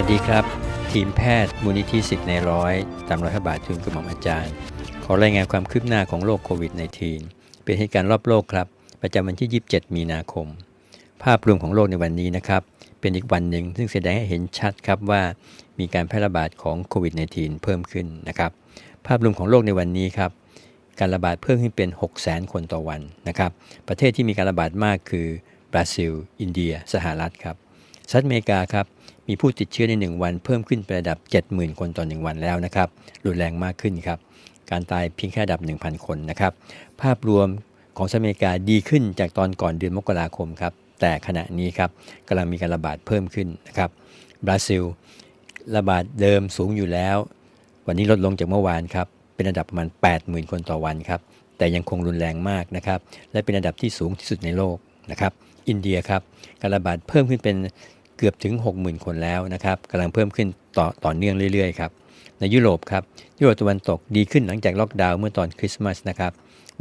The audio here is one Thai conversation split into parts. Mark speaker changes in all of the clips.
Speaker 1: วัสดีครับ ทีมแพทย์มูลนิธิสิทธิ์ในร้อยตามรอยพระบาททุนกระหม่อมอาจารย์ ขอรายงานความคืบหน้าของโรคโควิด -19 เป็นเหตุการณ์รอบโลกครับ ประจำวันที่ 27 มีนาคม ภาพรวมของโลกในวันนี้นะครับ เป็นอีกวันหนึ่งซึ่งแสดงให้เห็นชัดครับว่ามีการแพร่ระบาดของโควิด -19 เพิ่มขึ้นนะครับ ภาพรวมของโลกในวันนี้ครับ การระบาดเพิ่มขึ้นเป็น 6 0 0 0 0 คนต่อวันนะครับ ประเทศที่มีการระบาดมากคือบราซิล อินเดีย สหรัฐครับ สหรัฐอเมริกาครับมีผู้ติดเชื้อใน 1 วันเพิ่มขึ้นเป็นระดับ 70,000 คนต่อ 1 วันแล้วนะครับรุนแรงมากขึ้นครับการตายเพียงแค่ระดับ 1,000 คนนะครับภาพรวมของสหรัฐอเมริกาดีขึ้นจากตอนก่อนเดือนมกราคมครับแต่ขณะนี้ครับกำลังมีการระบาดเพิ่มขึ้นนะครับบราซิล ระบาดเดิมสูงอยู่แล้ว วันนี้ลดลงจากเมื่อวานครับเป็นระดับประมาณ 80,000 คนต่อวันครับแต่ยังคงรุนแรงมากนะครับและเป็นระดับที่สูงที่สุดในโลกนะครับอินเดียครับการระบาดเพิ่มขึ้นเป็น เกือบถึง 60,000 คนแล้วนะครับกำลังเพิ่มขึ้นต่อต่อเนื่องเรื่อยๆครับในยุโรปครับยุโรปตะวันตกดีขึ้นหลังจากล็อกดาวน์เมื่อตอนคริสต์มาสนะครับ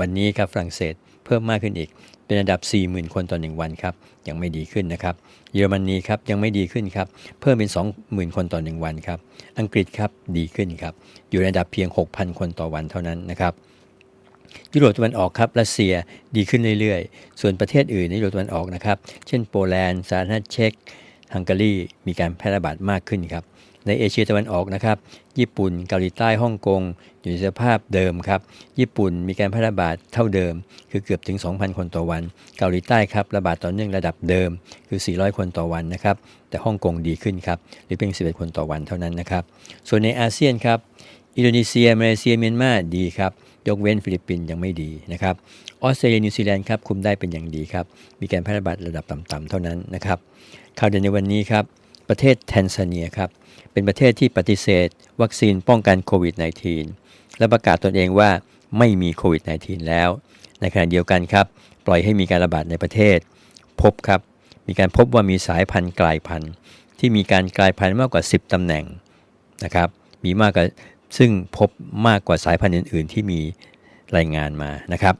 Speaker 1: วันนี้ครับฝรั่งเศสเพิ่มมากขึ้นอีก เป็นระดับ 40,000 คนต่อ 1 วันครับยังไม่ดีขึ้นนะครับเยอรมนีครับยังไม่ดีขึ้นครับเพิ่มเป็น 20,000 คนต่อ 1 วันครับอังกฤษครับดีขึ้นครับอยู่ในระดับเพียง 6,000 คนต่อวันเท่านั้นนะครับยุโรปตะวันออกครับรัสเซียดีขึ้นเรื่อยๆ ส่วนประเทศอื่นในยุโรปตะวันออกนะครับ เช่นโปแลนด์สาธารณรัฐเช็ก ฮังการีมีการแพร่ระบาดมากขึ้นครับ ในเอเชียตะวันออกนะครับ ญี่ปุ่นเกาหลีใต้ฮ่องกงอยู่ในสภาพเดิมครับ ญี่ปุ่นมีการแพร่ระบาดเท่าเดิม คือเกือบถึง 2,000 คนต่อวัน เกาหลีใต้ครับระบาดต่อเนื่องระดับเดิมคือ 400 คนต่อวันนะครับ แต่ฮ่องกงดีขึ้นครับหรือเพียง 11 คนต่อวันเท่านั้นนะครับ ส่วนในอาเซียนครับอินโดนีเซียมาเลเซียเมียนมาดีครับยกเว้นฟิลิปปินส์ยังไม่ดีนะครับออสเตรเลียนิวซีแลนด์ครับคุมได้เป็นอย่างดีครับ มีการแพร่ระบาดระดับต่ำๆเท่านั้นนะครับ ข่าวเด่นในวันนี้ครับ ประเทศแทนซาเนียครับ เป็นประเทศที่ปฏิเสธ วัคซีนป้องกันโควิด -19 และประกาศตนเองว่าไม่มีโควิด -19 แล้ว ในขณะเดียวกันครับ ปล่อยให้มีการระบาดในประเทศ พบครับ มีการพบว่ามีสายพันธุ์กลายพันธุ์ ที่มีการกลายพันธุ์มากกว่า 10ตำแหน่งนะครับ มีมากกว่าซึ่งพบมากกว่าสายพันธุ์อื่น ๆ ที่มีรายงานมานะครับ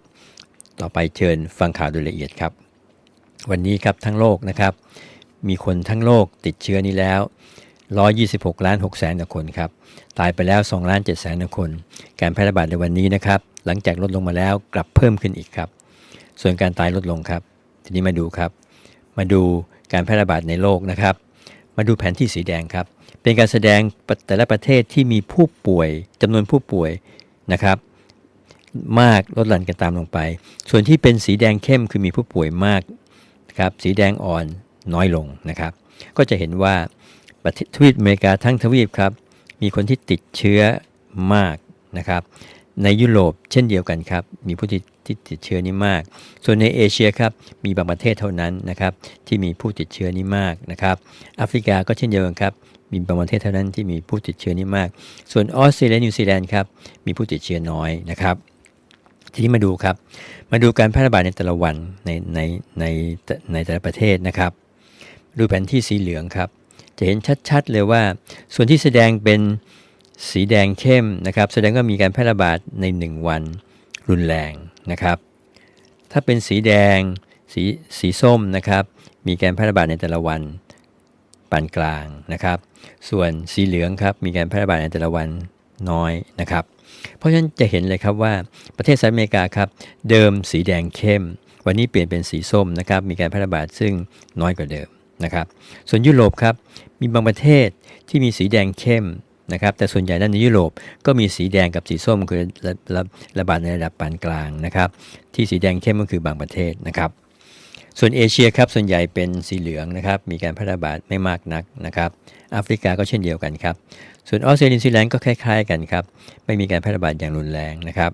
Speaker 1: ต่อไปเชิญฟังข่าวโดยละเอียดครับ วันนี้ครับทั้งโลกนะครับ มีคนทั้งโลกติดเชื้อนี้แล้ว 126 ล้าน6แสนคนครับ ตายไปแล้ว2ล้าน7แสนคน การแพร่ระบาดในวันนี้นะครับ หลังจากลดลงมาแล้วกลับเพิ่มขึ้นอีกครับ ส่วนการตายลดลงครับ ทีนี้มาดูครับ มาดูการแพร่ระบาดในโลกนะครับ มาดูแผนที่สีแดงครับ เป็นการแสดงแต่ละประเทศที่มีผู้ป่วยจำนวนผู้ป่วยนะครับมากลดหลั่นกันตามลงไป ส่วนที่เป็นสีแดงเข้มคือมีผู้ป่วยมากครับ สีแดงอ่อน น้อยลงนะครับ ก็จะเห็นว่าประเทศทวีปอเมริกาทั้งทวีปครับ มีคนที่ติดเชื้อมากนะครับ ในยุโรปเช่นเดียวกันครับ มีผู้ที่ที่ติดเชื้อนี้มาก ส่วนในเอเชียครับ มีบางประเทศเท่านั้นนะครับ ที่มีผู้ติดเชื้อนี้มากนะครับแอฟริกาก็เช่นเดียวกันครับ มีบางประเทศเท่านั้นที่มีผู้ติดเชื้อนี้มาก ส่วนออสเตรเลียนิวซีแลนด์ครับ มีผู้ติดเชื้อน้อยนะครับทีนี้มาดูครับ มาดูการแพร่ระบาดในแต่ละวันในในในในแต่ละประเทศนะครับ ดูแผนที่สีเหลืองครับ จะเห็นชัดๆเลยว่า ส่วนที่แสดงเป็นสีแดงเข้มนะครับ แสดงว่ามีการแพร่ระบาดใน 1 วันรุนแรงนะครับ ถ้าเป็นสีแดงสีสีส้มนะครับ มีการแพร่ระบาดในแต่ละวันปานกลางนะครับ ส่วนสีเหลืองครับมีการแพร่ระบาดในแต่ละวันน้อยนะครับ เพราะฉะนั้นจะเห็นเลยครับว่าประเทศสหรัฐอเมริกาครับเดิมสีแดงเข้ม วันนี้เปลี่ยนเป็นสีส้มนะครับมีการแพร่ระบาดซึ่งน้อยกว่าเดิม นะครับส่วนยุโรปครับมีบางประเทศที่มีสีแดงเข้มนะครับแต่ส่วนใหญ่ด้านในยุโรปก็มีสีแดงกับสีส้มคือระระระบาดในระดับปานกลางนะครับที่สีแดงเข้มก็คือบางประเทศนะครับส่วนเอเชียครับส่วนใหญ่เป็นสีเหลืองนะครับมีการแพร่ระบาดไม่มากนักนะครับแอฟริกาก็เช่นเดียวกันครับส่วนออสเตรเลียนิวซีแลนด์ก็คล้ายๆกันครับไม่มีการแพร่ระบาดอย่างรุนแรงนะครับ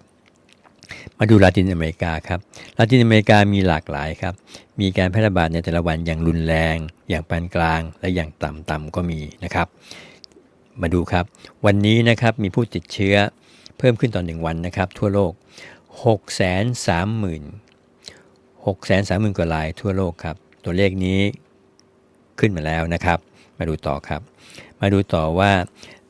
Speaker 1: มาดูลาตินอเมริกาครับลาตินอเมริกามีหลากหลายครับ มีการแพร่ระบาดในแต่ละวันอย่างรุนแรง อย่างปานกลาง และอย่างต่ำๆก็มีนะครับ มาดูครับ วันนี้นะครับมีผู้ติดเชื้อเพิ่มขึ้นต่อหนึ่งวันนะครับ ทั่วโลก 6 3 0 0 0 0 6 3 0 0 0 0กว่ารายทั่วโลกครับ ตัวเลขนี้ขึ้นมาแล้วนะครับ มาดูต่อครับ มาดูต่อว่า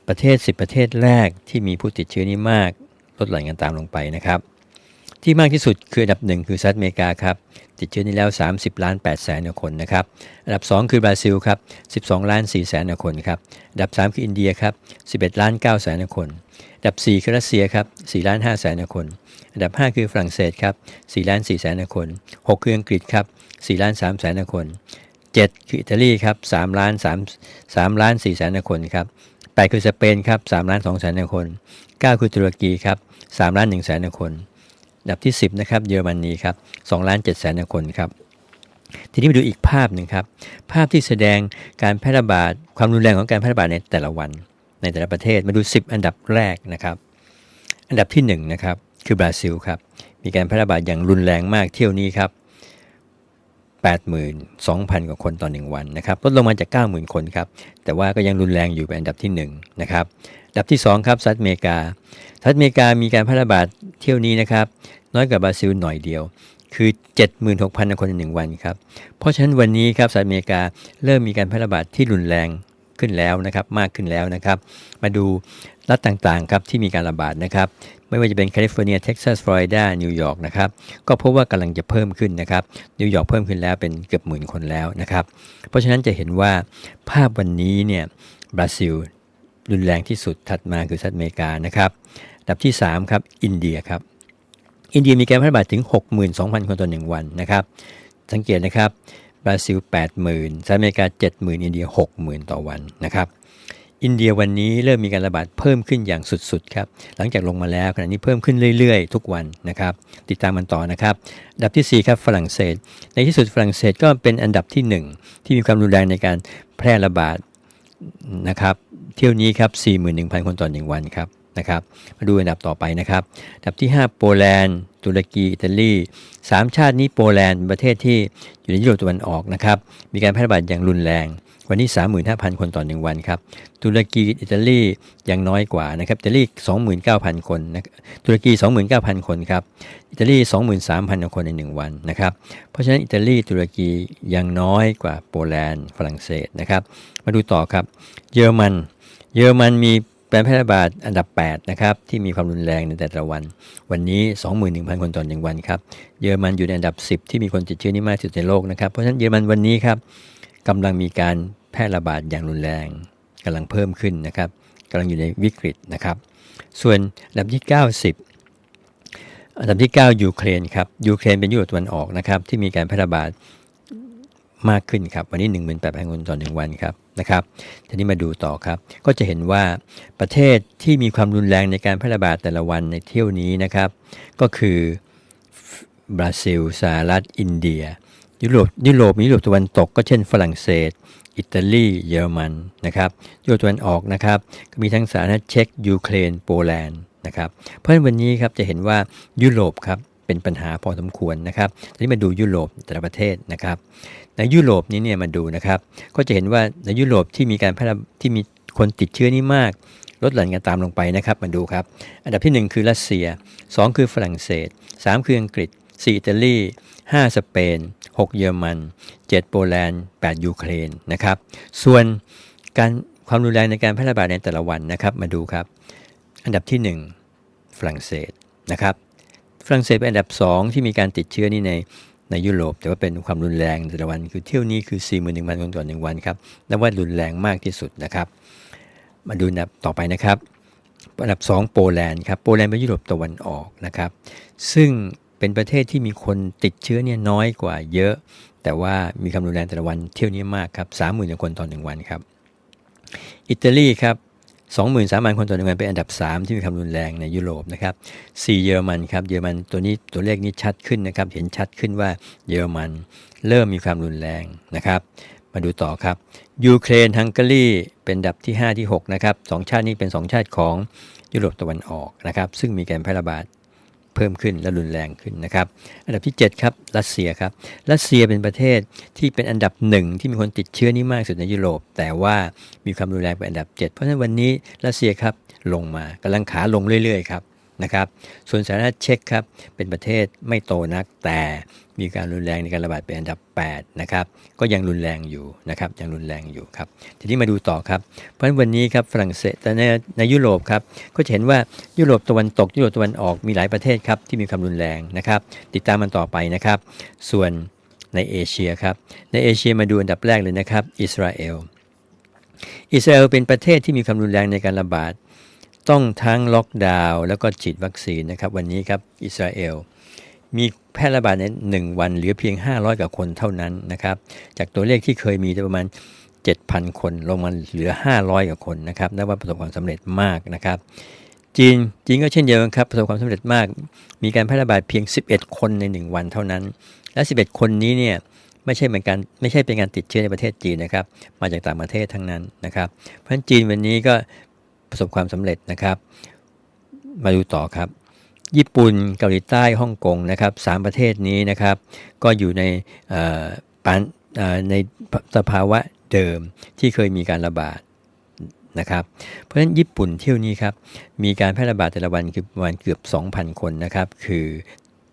Speaker 1: ประเทศ 10 ประเทศแรกที่มีผู้ติดเชื้อนี้มาก ลดหลั่นกันตามลงไปนะครับ ที่มากที่สุดคืออันดับหนึ่งคือสหรัฐอเมริกาครับติดเชื้อนี้แล้ว 30 ล้าน8แสนกว่าคนนะครับ อันดับ 2 คือบราซิลครับ12 ล้าน4แสนกว่าคนครับ อันดับ 3 คืออินเดียครับ11 ล้าน9แสนกว่าคน อันดับ 4 คือรัสเซียครับ4ล้าน5แสนกว่าคน อันดับ 5 คือฝรั่งเศสครับ4ล้าน4แสนกว่าคน 6 คืออังกฤษครับ4ล้าน3แสนกว่าคน 7 คืออิตาลีครับ3ล้าน3 3ล้าน4แสนกว่าคนครับ8คือสเปนครับ3ล้าน2แสนกว่าคน 9 คือตุรกีครับ3ล้าน1แสนกว่าคน ดับที่ 10นะครับเยอรมนีครับ2ล้าน7แสนคนครับทีนี้มาดูอีกภาพหนึ่งครับ ภาพที่แสดงการแพร่ระบาดความรุนแรงของการแพร่ระบาดในแต่ละวันในแต่ละประเทศมาดู 10 อันดับแรกนะครับ อันดับที่1นะครับคือบราซิลครับมีการแพร่ระบาดอย่างรุนแรงมากเที่ยวนี้ครับ82,000 กว่าคนต่อ 1 วันนะครับลดลงมาจาก 90,000 คนครับแต่ว่าก็ยังรุนแรงอยู่เป็นอันดับที่1นะครับอันดับที่ 2 ครับสหรัฐอเมริกาสหรัฐอเมริกามีการแพร่ระบาดเที่ยวนี้นะครับ น้อยกว่าบราซิลหน่อยเดียว คือ 76,000 คนใน1วันครับ เพราะฉะนั้นวันนี้ครับสหรัฐอเมริกาเริ่มมีการแพร่ระบาดที่รุนแรงขึ้นแล้วนะครับมากขึ้นแล้วนะครับ มาดูรัฐต่างๆครับที่มีการระบาดนะครับ ไม่ว่าจะเป็นแคลิฟอร์เนียเท็กซัสฟลอริดานิวยอร์กนะครับก็พบว่ากำลังจะเพิ่มขึ้นนะครับนิวยอร์กเพิ่มขึ้นแล้วเป็นเกือบหมื่นคนแล้วนะครับ เพราะฉะนั้นจะเห็นว่าภาพวันนี้เนี่ยบราซิลรุนแรงที่สุดถัดมาคือสหรัฐอเมริกานะครับอันดับที่ 3 ครับ อินเดียครับ อินเดียมีการแพร่ระบาดถึง 62,000 คนต่อ1วันนะครับ สังเกตนะครับบราซิล 80,000สหรัฐอเมริกา 70,000 อินเดีย 60,000 ต่อวันนะครับอินเดียวันนี้เริ่มมีการระบาดเพิ่มขึ้นอย่างสุดๆครับหลังจากลงมาแล้วขณะนี้เพิ่มขึ้นเรื่อยๆ ทุกวันนะครับติดตามมันต่อนะครับอันดับที่ 4 ครับฝรั่งเศส ในที่สุดฝรั่งเศสก็เป็นอันดับที่ 1 ที่มีความรุนแรงในการแพร่ระบาดนะครับเที่ยวนี้ครับ41,000 คนต่อ1วันครับ นะครับมาดูอันดับต่อไปนะครับอันดับที่ 5 โปแลนด์ ตุรกีอิตาลี3ชาตินี้โปแลนด์เป็นประเทศที่อยู่ในยุโรปตะวันออกนะครับมีการแพร่ระบาดอย่างรุนแรง วันนี้ 35,000 คนต่อ 1 วันครับตุรกีอิตาลียังน้อยกว่านะครับอิตาลี 29,000 คนนะตุรกี 29,000 คนครับอิตาลี 23,000 คนใน 1 วันนะครับเพราะฉะนั้นอิตาลีตุรกียังน้อยกว่าโปแลนด์ฝรั่งเศสนะครับมาดูต่อครับเยอรมันเยอรมันมี การแพร่ระบาดอันดับ 8 นะครับ ที่มีความรุนแรงในแต่ละวัน วันนี้ 21,000 คนต่อหนึ่งวันครับ เยอรมันอยู่ในอันดับ 10 ที่มีคนติดเชื้อนี่มากที่สุดในโลกนะครับ เพราะฉะนั้นเยอรมันวันนี้ครับกำลังมีการแพร่ระบาดอย่างรุนแรงกำลังเพิ่มขึ้นนะครับกำลังอยู่ในวิกฤตนะครับ ส่วนอันดับที่ 90 อันดับที่ 9 ยูเครนครับยูเครนเป็นยุโรปตะวันออกนะครับที่มีการแพร่ระบาด มากขึ้นครับวันนี้ 18,000 คนต่อ 1 วันครับนะครับทีนี้มาดูต่อครับ ก็จะเห็นว่าประเทศที่มีความรุนแรงในการแพร่ระบาดแต่ละวันในเที่ยวนี้นะครับ ก็คือบราซิลสหรัฐอินเดีย ยุโรปยุโรปมียุโรปตะวันตกก็เช่นฝรั่งเศส อิตาลีเยอรมันนะครับยุโรปตะวันออกนะครับก็มีทั้งสหรัฐเช็กยูเครนโปแลนด์นะครับเพราะฉะนั้นวันนี้ครับจะเห็นว่ายุโรปครับ เป็นปัญหาพอสมควรนะครับทีนี้มาดูยุโรปแต่ละประเทศนะครับ ในยุโรปนี้เนี่ยมาดูนะครับ ก็จะเห็นว่าในยุโรปที่มีการแพร่ที่มีคนติดเชื้อนี้มากลดหลั่นกันตามลงไปนะครับมาดูครับ อันดับที่ 1 คือรัสเซีย 2 คือฝรั่งเศส 3 คืออังกฤษ 4 อิตาลี 5 สเปน 6 เยอรมัน 7 โปแลนด์ 8 ยูเครนนะครับ ส่วนการความรุนแรงในการแพร่ระบาดในแต่ละวันนะครับมาดูครับ อันดับที่ 1 ฝรั่งเศสนะครับ ฝรั่งเศสเป็นอันดับ 2 ที่มีการติดเชื้อนี่ในในยุโรป แต่ว่าเป็นความรุนแรงแต่ละวันคือเที่ยวนี้คือ 41,000 คนต่อหนึ่งวันครับนับว่ารุนแรงมากที่สุดนะครับ มาดูอันดับต่อไปนะครับอันดับ 2 โปแลนด์ครับโปแลนด์เป็นยุโรปตะวันออกนะครับซึ่งเป็นประเทศที่มีคนติดเชื้อเนี่ยน้อยกว่าเยอะ แต่ว่ามีความรุนแรงแต่ละวันเที่ยวนี้มากครับ30,000คนต่อหนึ่งวันครับ อิตาลีครับ 23,000 คนต่อหนึ่งวันเป็นอันดับ 3 ที่มีความรุนแรงในยุโรปนะครับ4เยอรมันครับเยอรมันตัวนี้ตัวเลขนี้ชัดขึ้นนะครับเห็นชัดขึ้นว่าเยอรมันเริ่มมีความรุนแรงนะครับมาดูต่อครับยูเครนฮังการีเป็นดับที่ 5 ที่ 6 นะครับสองชาตินี้เป็น 2 ชาติของยุโรปตะวันออกนะครับซึ่งมีการแพร่ระบาด เพิ่มขึ้นและรุนแรงขึ้นนะครับ อันดับที่ 7 ครับ รัสเซียครับ รัสเซียเป็นประเทศที่เป็นอันดับหนึ่งที่มีคนติดเชื้อนี้มากสุดในยุโรป แต่ว่ามีความรุนแรงเป็นอันดับ 7 เพราะฉะนั้นวันนี้รัสเซียครับลงมากำลังขาลงเรื่อยๆครับ นะครับ ส่วนสาธารณรัฐเช็กครับ เป็นประเทศไม่โตนักแต่มีการรุนแรงในการระบาดเป็นอันดับ8นะครับ ก็ยังรุนแรงอยู่นะครับ ยังรุนแรงอยู่ครับ ทีนี้มาดูต่อครับ เพราะฉะนั้นวันนี้ครับฝรั่งเศสแต่ในในยุโรปครับ ก็จะเห็นว่ายุโรปตะวันตก ยุโรปตะวันออกมีหลายประเทศครับที่มีความรุนแรงนะครับ ติดตามมันต่อไปนะครับ ส่วนในเอเชียครับ ในเอเชียมาดูอันดับแรกเลยนะครับ อิสราเอล อิสราเอลเป็นประเทศที่มีความรุนแรงในการระบาด ต้องทั้งล็อกดาวน์แล้วก็ฉีดวัคซีนนะครับ วันนี้ครับอิสราเอลมีแพร่ระบาดใน1วันเหลือเพียง 500กว่าคนเท่านั้นนะครับ จากตัวเลขที่เคยมีประมาณ 7,000 คนลงมาเหลือ 500กว่าคนนะครับนับว่าประสบความสำเร็จมากนะครับ จีนจีนก็เช่นเดียวกันครับประสบความสำเร็จมาก มีการแพร่ระบาดเพียง 11 คนใน 1 วันเท่านั้น และ 11 คนนี้เนี่ยไม่ใช่เป็นการไม่ใช่เป็นการติดเชื้อในประเทศจีนนะครับ มาจากต่างประเทศทั้งนั้นนะครับ เพราะฉะนั้นจีนวันนี้ก็ ประสบความสำเร็จนะครับ มาดูต่อครับ ญี่ปุ่นเกาหลีใต้ฮ่องกงนะครับสามประเทศนี้นะครับ ก็อยู่ในปานในสภาวะเดิมที่เคยมีการระบาดนะครับ เพราะฉะนั้นญี่ปุ่นเที่ยวนี้ครับมีการแพร่ระบาดแต่ละวันคือประมาณเกือบ 2,000 คนนะครับ คือ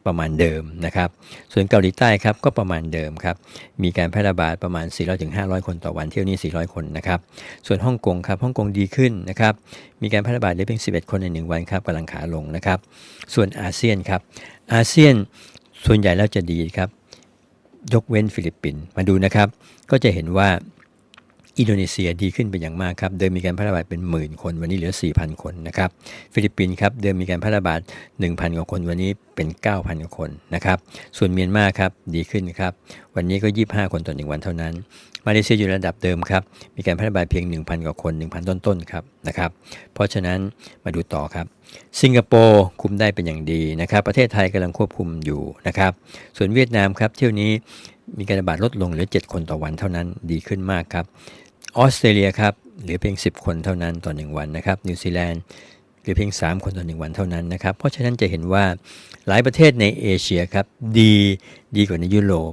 Speaker 1: ประมาณเดิมนะครับ ส่วนเกาหลีใต้ครับก็ประมาณเดิมครับ มีการแพร่ระบาดประมาณ 400ถึง500 คนต่อวันเที่ยวนี้ 400 คนนะครับ ส่วนฮ่องกงครับฮ่องกงดีขึ้นนะครับ มีการแพร่ระบาดได้เพียง 11 คนใน 1 วันครับกำลังขาลงนะครับ ส่วนอาเซียนครับ อาเซียนส่วนใหญ่แล้วจะดีครับ ยกเว้นฟิลิปปินส์มาดูนะครับ ก็จะเห็นว่า อินโดนีเซียดีขึ้นเป็นอย่างมากครับ เดิมมีการแพร่ระบาดเป็นหมื่นคน วันนี้เหลือ 4,000 คนนะครับ ฟิลิปปินส์ครับ เดิมมีการแพร่ระบาด 1,000 กว่าคน วันนี้เป็น 9,000 กว่าคนนะครับ ส่วนเมียนมาครับ ดีขึ้นครับ วันนี้ก็ 25 คนต่อหนึ่งวันเท่านั้น มาเลเซียอยู่ระดับเดิมครับ มีการแพร่ระบาดเพียง 1,000 กว่าคน 1,000 ต้นๆ ครับนะครับ เพราะฉะนั้นมาดูต่อครับ สิงคโปร์คุมได้เป็นอย่างดีนะครับ ประเทศไทยกำลังควบคุมอยู่นะครับ ส่วนเวียดนามครับ เที่ยวนี้มีการระบาดลดลงเหลือ 7 คนต่อวันเท่านั้น ดีขึ้นมากครับ ออสเตรเลียครับเหลือเพียง 10 คนเท่านั้นต่อ1วันนะครับนิวซีแลนด์เหลือเพียง 3 คนต่อ1วันเท่านั้นนะครับเพราะฉะนั้นจะเห็นว่าหลายประเทศในเอเชียครับดีดีกว่าในยุโรป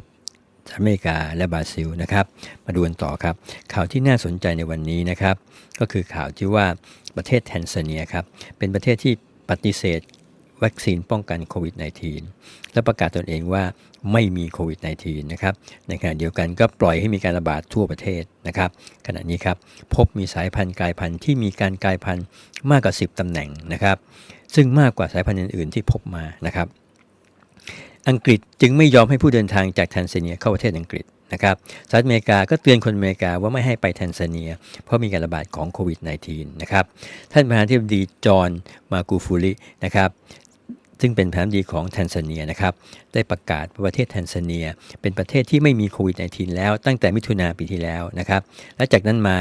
Speaker 1: อเมริกาและบราซิลนะครับมาดูกันต่อครับข่าวที่น่าสนใจในวันนี้นะครับก็คือข่าวที่ว่าประเทศแทนซาเนียครับเป็นประเทศที่ปฏิเสธ วัคซีนป้องกันโควิด -19 และประกาศตนเองว่าไม่มีโควิด -19 นะครับในขณะเดียวกันก็ปล่อยให้มีการระบาดทั่วประเทศนะครับขณะนี้ครับพบมีสายพันธุ์กลายพันธุ์ที่มีการกลายพันธุ์มากกว่า 10 ตำแหน่งนะครับซึ่งมากกว่าสายพันธุ์อื่นๆที่พบมานะครับอังกฤษจึงไม่ยอมให้ผู้เดินทางจากแทนซาเนียเข้าประเทศอังกฤษนะครับสหรัฐอเมริกาก็เตือนคนอเมริกาว่าไม่ให้ไปแทนซาเนีย เพราะมีการระบาดของโควิด -19 นะครับ ท่านประธานาธิบดีจอห์นมากูฟูรินะครับ ซึ่งเป็นประธานดีของแทนซาเนียนะครับ ได้ประกาศประเทศแทนซาเนีย เป็นประเทศที่ไม่มีโควิด -19 แล้วตั้งแต่มิถุนาปีที่แล้วนะครับ และจากนั้นมา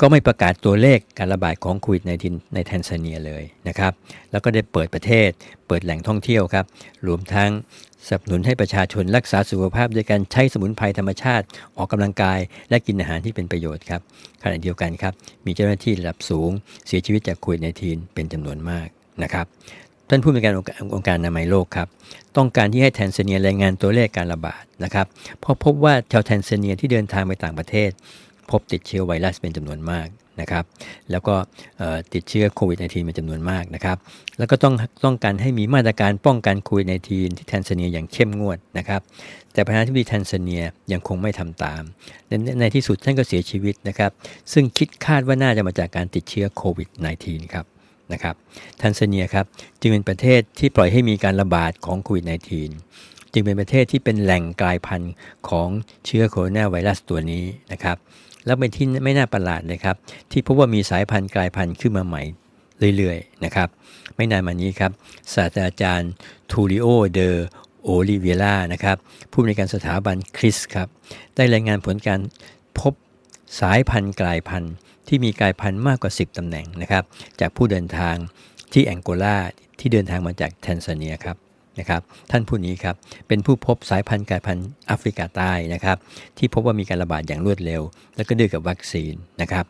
Speaker 1: ก็ไม่ประกาศตัวเลขการระบาดของโควิด -19 ในแทนซาเนียเลยนะครับ แล้วก็ได้เปิดประเทศ เปิดแหล่งท่องเที่ยวครับ รวมทั้งสนับสนุนให้ประชาชนรักษาสุขภาพโดยการใช้สมุนไพรธรรมชาติ ออกกำลังกาย และกินอาหารที่เป็นประโยชน์ครับ ขณะเดียวกันครับ มีเจ้าหน้าที่ระดับสูง เสียชีวิตจากโควิด -19 เป็นจำนวนมากนะครับ ท่านผู้มีการองค์การองค์การอนามัยโลกครับต้องการที่ให้แทนซาเนียรายงานตัวเลขการระบาดนะครับเพราะพบว่าชาวแทนซาเนียที่เดินทางไปต่างประเทศ พบติดเชื้อไวรัสเป็นจำนวนมากนะครับแล้วก็ติดเชื้อโควิด -19 เป็นจำนวนมากนะครับแล้วก็ต้องต้องการให้มีมาตรการป้องกันโควิด -19 ที่แทนซาเนียอย่างเข้มงวดนะครับแต่ประธานาธิบดีแทนซาเนียยังคงไม่ทำตาม ในในที่สุดท่านก็เสียชีวิตนะครับซึ่งคิดคาดว่าน่าจะมาจากการติดเชื้อโควิด -19 ครับ นะครับแทนซาเนียครับจึงเป็นประเทศที่ปล่อยให้มีการระบาดของโควิด -19 จึงเป็นประเทศที่เป็นแหล่งกลายพันธุ์ของเชื้อโคโรนาไวรัสตัวนี้นะครับแล้วเป็นที่ไม่น่าประหลาดเลยครับที่พบว่ามีสายพันธุ์กลายพันธุ์ขึ้นมาใหม่เรื่อยๆนะครับไม่นานมานี้ครับศาสตราจารย์ทูริโอเดอโอลิเวียล่านะครับผู้ในวยการสถาบันคริสครับได้รายงานผลการพบสายพันธุ์กลายพันธุ์ ที่มีกลายพันธุ์มากกว่า 10 ตำแหน่งนะครับ จากผู้เดินทางที่แองโกลาที่เดินทางมาจากแทนซาเนียครับนะครับ ท่านผู้นี้ครับเป็นผู้พบสายพันธุ์กลายพันธุ์แอฟริกาใต้นะครับ ที่พบว่ามีการระบาดอย่างรวดเร็ว แล้วก็ดื้อกับวัคซีนนะครับ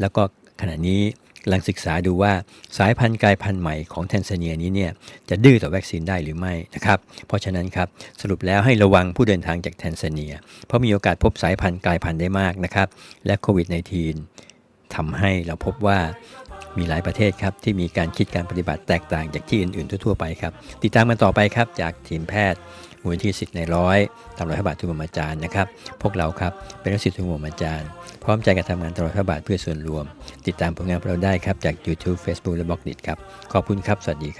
Speaker 1: แล้วก็ขณะนี้กำลังศึกษาดูว่าสายพันธุ์กลายพันธุ์ใหม่ของแทนซาเนียนี้เนี่ยจะดื้อต่อวัคซีนได้หรือไม่นะครับ เพราะฉะนั้นครับสรุปแล้วให้ระวังผู้เดินทางจากแทนซาเนีย เพราะมีโอกาสพบสายพันธุ์กลายพันธุ์ได้มากนะครับ และโควิด -19 ทำให้เราพบว่ามีหลายประเทศครับที่มีการคิดการปฏิบัติแตกต่างจากที่อื่น ๆ ทั่ว ๆ ไปครับ ติดตามกันต่อไปครับจากทีมแพทย์มูลที่สิทธิ์ในร้อยตามรอยพระบาททุนมอาจารย์นะครับ พวกเราครับเป็นนักศิษย์ทุนมอาจารย์ พร้อมใจกันทำงานตลอดพระบาทเพื่อส่วนรวม ติดตามผลงานเราได้ครับจาก YouTube Facebook และบล็อกดิครับ ขอบคุณครับ สวัสดีครับ